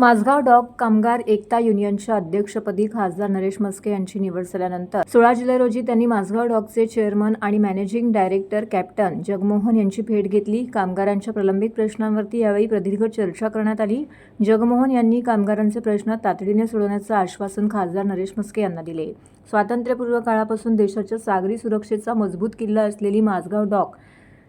Mazgaon dog कामगार एकता युनियनच्या अध्यक्षपदी खासदार नरेश मस्के यांची निवड झाल्यानंतर सोळा जुलै रोजी त्यांनी माझगाव डॉगचे चेअरमन आणि मॅनेजिंग डायरेक्टर कॅप्टन जगमोहन यांची भेट घेतली. कामगारांच्या प्रलंबित प्रश्नांवरती यावेळी प्रदीर्घ चर्चा करण्यात आली. जगमोहन यांनी कामगारांचे प्रश्न तातडीने सोडवण्याचं आश्वासन खासदार नरेश मस्के यांना दिले. स्वातंत्र्यपूर्व काळापासून देशाच्या सागरी सुरक्षेचा मजबूत किल्ला असलेली Mazagon dock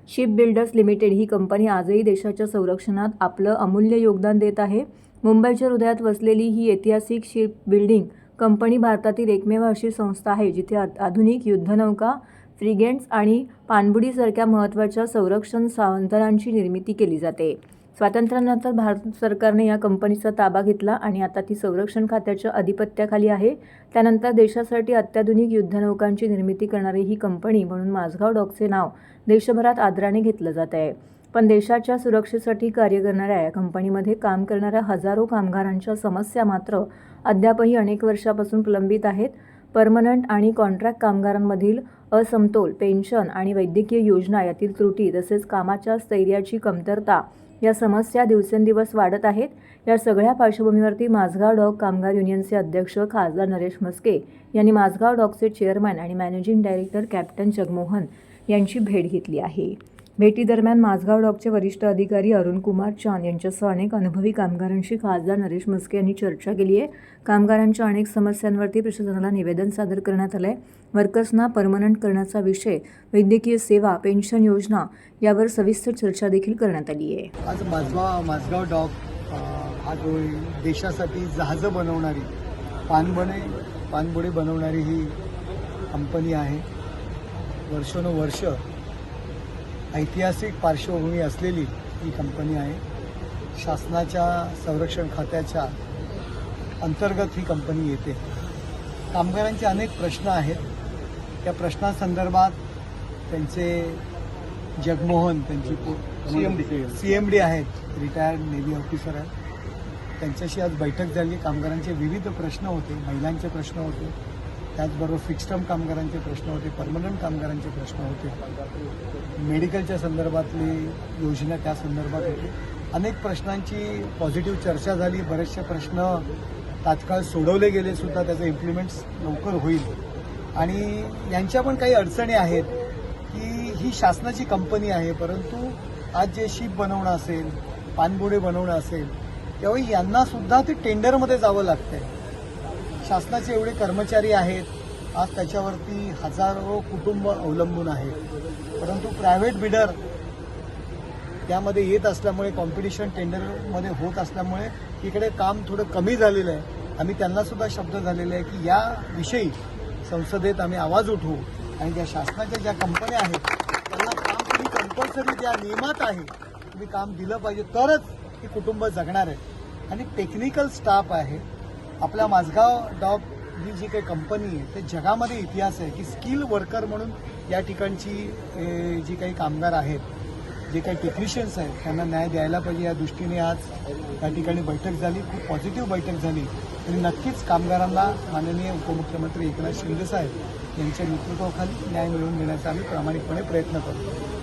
ship builders limited ही कंपनी आजही देशाच्या संरक्षणात आपलं अमूल्य योगदान देत आहे. मुंबईच्या हृदयात वसलेली ही ऐतिहासिक शिप बिल्डिंग कंपनी भारतातील एकमेव अशी संस्था आहे जिथे आ- आधुनिक युद्धनौका फ्रिगेंट्स आणि पाणबुडीसारख्या महत्त्वाच्या संरक्षण साधनांची निर्मिती केली जाते. स्वातंत्र्यानंतर भारत सरकारने या कंपनीचा ताबा घेतला आणि आता ती संरक्षण खात्याच्या अधिपत्याखाली आहे. त्यानंतर देशासाठी अत्याधुनिक युद्धनौकांची निर्मिती करणारी ही कंपनी म्हणून माझगाव डॉकचे नाव देशभरात आदराने घेतलं जात आहे. पण देशाच्या सुरक्षेसाठी कार्य करणाऱ्या या कंपनीमध्ये काम करणाऱ्या हजारो कामगारांच्या समस्या मात्र अद्यापही अनेक वर्षापासून प्रलंबित आहेत. परमनंट आणि कॉन्ट्रॅक्ट कामगारांमधील असमतोल पेन्शन आणि वैद्यकीय योजना यातील त्रुटी तसेच कामाच्या स्थैर्याची कमतरता या समस्या दिवसेंदिवस वाढत आहेत. या सगळ्या पार्श्वभूमीवरती माझगाव डॉग कामगार युनियनचे अध्यक्ष खासदार नरेश मस्के यांनी माझगाव डॉगचे चेअरमॅन आणि मॅनेजिंग डायरेक्टर कॅप्टन जगमोहन यांची भेट घेतली आहे. भेटीदरम्यान माझगाव डॉकचे वरिष्ठ अधिकारी अरुण कुमार चांद यांच्यासह अनेक अनुभवी कामगारांशी खासदार नरेश मस्के यांनी चर्चा केली आहे. कामगारांच्या अनेक समस्यांवरती प्रशासनाला निवेदन सादर करण्यात आलं आहे वर्कर्सना परमनंट करण्याचा विषय वैद्यकीय सेवा पेन्शन योजना यावर सविस्तर चर्चा देखील करण्यात आली आहे. आज माझगाव माझगाव डॉग हा जो देशासाठी जहाजं बनवणारी पानबणे पानबुडे बनवणारी ही कंपनी आहे. वर्षानुवर्ष ऐतिहासिक पार्श्वभूमी असलेली ही कंपनी आहे. शासनाच्या संरक्षण खात्याच्या अंतर्गत ही कंपनी येते. कामगारांचे अनेक प्रश्न आहेत. त्या प्रश्नासंदर्भात त्यांचे जगमोहन त्यांची C M D C M D आहेत. रिटायर्ड नेव्ही ऑफिसर आहेत. त्यांच्याशी आज बैठक झाली. कामगारांचे विविध प्रश्न होते. महिलांचे प्रश्न होते. त्याचबरोबर फिक्स टर्म कामगारांचे प्रश्न होते परमनंट कामगारांचे प्रश्न होते. मेडिकलच्या संदर्भातली योजना त्या संदर्भात होती. अनेक प्रश्नांची पॉझिटिव्ह चर्चा झाली. बरेचसे प्रश्न तात्काळ सोडवले गेले सुद्धा त्याचं इम्प्लिमेंट्स लवकर होईल. आणि यांच्या पण काही अडचणी आहेत की ही शासनाची कंपनी आहे परंतु आज जे शिप बनवणं असेल पानबुडे बनवणं असेल त्यावेळी यांना सुद्धा ते टेंडरमध्ये जावं लागतंय. शासनाचे एवढे कर्मचारी आहेत आज त्याच्यावरती हजारो कुटुंब अवलंबून आहेत. परंतु प्रायव्हेट बिडर त्यामध्ये येत असल्यामुळे कॉम्पिटिशन टेंडरमध्ये होत असल्यामुळे इकडे काम थोडं कमी झालेलं आहे. आम्ही त्यांनासुद्धा शब्द झालेले आहे की या विषयी संसदेत आम्ही आवाज उठवू. आणि ज्या शासनाच्या ज्या कंपन्या आहेत त्यांना काम तुम्ही कंपल्सरी ज्या नियमात आहे तुम्ही काम दिलं पाहिजे तरच ही कुटुंब जगणार आहे. आणि टेक्निकल स्टाफ आहे आपल्या माझगाव डॉग ही जी काही कंपनी आहे ते जगामध्ये इतिहास आहे की स्किल वर्कर म्हणून या ठिकाणची जी काही कामगार आहेत जे काही टेक्निशियन्स आहेत त्यांना न्याय द्यायला पाहिजे या दृष्टीने आज या ठिकाणी बैठक झाली खूप पॉझिटिव्ह बैठक झाली. आणि नक्कीच कामगारांना माननीय उपमुख्यमंत्री एकनाथ शिंदे साहेब यांच्या नेतृत्वाखाली न्याय मिळवून देण्याचा आम्ही प्रामाणिकपणे प्रयत्न करतो.